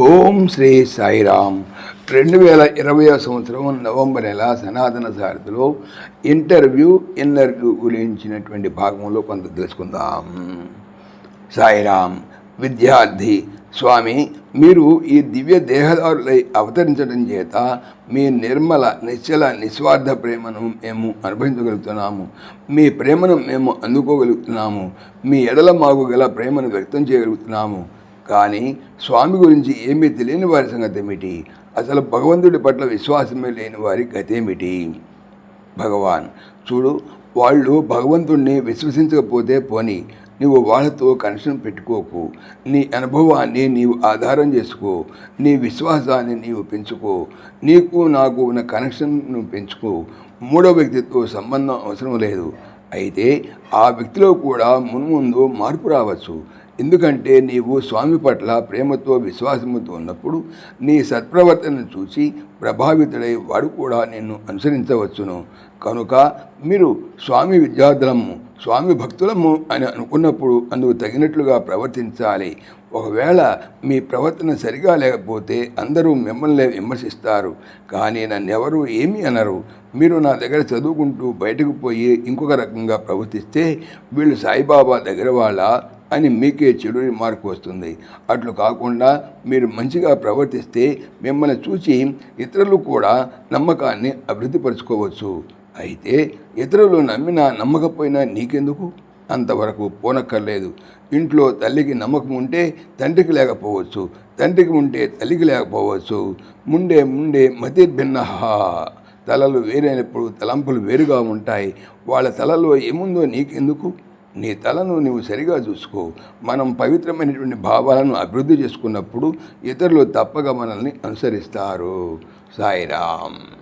ఓం శ్రీ సాయిరామ్. రెండు వేల ఇరవై సంవత్సరం నవంబర్ నెల సనాతన సారథిలో ఇంటర్వ్యూ ఇంటర్వ్యూ గురించినటువంటి భాగంలో కొంత తెలుసుకుందాం. సాయిరామ్ విద్యార్థి స్వామి మీరు ఈ దివ్య దేహదారులై అవతరించడం చేత మీ నిర్మల నిశ్చల నిస్వార్థ ప్రేమను మేము అనుభవించగలుగుతున్నాము. మీ ప్రేమను మేము అందుకోగలుగుతున్నాము. మీ ఎడల మాకు గల ప్రేమను వ్యక్తం చేయగలుగుతున్నాము. కానీ స్వామి గురించి ఏమీ తెలియని వారి సంగతి ఏమిటి? అసలు భగవంతుడి పట్ల విశ్వాసమే లేని వారి గతేమిటి భగవాన్ చూడు వాళ్ళు భగవంతుణ్ణి విశ్వసించకపోతే పోని నీవు వాళ్ళతో కనెక్షన్ పెట్టుకోకు. నీ అనుభవాన్ని నీవు ఆధారం చేసుకో. నీ విశ్వాసాన్ని నీవు పెంచుకో. నీకు నాకు ఉన్న కనెక్షన్ను పెంచుకో. మూడో వ్యక్తితో సంబంధం అవసరం లేదు. అయితే ఆ వ్యక్తిలో కూడా మున్ముందు మార్పు రావచ్చు. ఎందుకంటే నీవు స్వామి పట్ల ప్రేమతో విశ్వాసముతో ఉన్నప్పుడు నీ సత్ప్రవర్తనను చూసి ప్రభావితుడై వాడు కూడా నిన్ను అనుసరించవచ్చును. కనుక మీరు స్వామి విద్యార్థులము స్వామి భక్తులము అని అనుకున్నప్పుడు అందుకు తగినట్లుగా ప్రవర్తించాలి. ఒకవేళ మీ ప్రవర్తన సరిగా లేకపోతే అందరూ మిమ్మల్ని విమర్శిస్తారు. కానీ నన్నెవరూ ఏమీ అనరు. మీరు నా దగ్గర చదువుకుంటూ బయటకు పోయి ఇంకొక రకంగా ప్రవర్తిస్తే వీళ్ళు సాయిబాబా దగ్గర వాళ్ళ అని మీకే చెడు మార్కు వస్తుంది. అట్లు కాకుండా మీరు మంచిగా ప్రవర్తిస్తే మిమ్మల్ని చూసి ఇతరులు కూడా నమ్మకాన్ని అభివృద్ధిపరచుకోవచ్చు అయితే ఇతరులు నమ్మినా నమ్మకపోయినా నీకెందుకు? అంతవరకు పోనక్కర్లేదు. ఇంట్లో తల్లికి నమ్మకం ఉంటే తండ్రికి లేకపోవచ్చు. తండ్రికి ఉంటే తల్లికి లేకపోవచ్చు. ముండే ముండే మతి భిన్నహా. తలలు వేరైనప్పుడు తలంపులు వేరుగా ఉంటాయి. వాళ్ళ తలలో ఏముందో నీకెందుకు? నీ తలను నువ్వు సరిగా చూసుకో. మనం పవిత్రమైనటువంటి భావాలను అభివృద్ధి చేసుకున్నప్పుడు ఇతరులు తప్పక మనల్ని అనుసరిస్తారు. సాయిరామ్.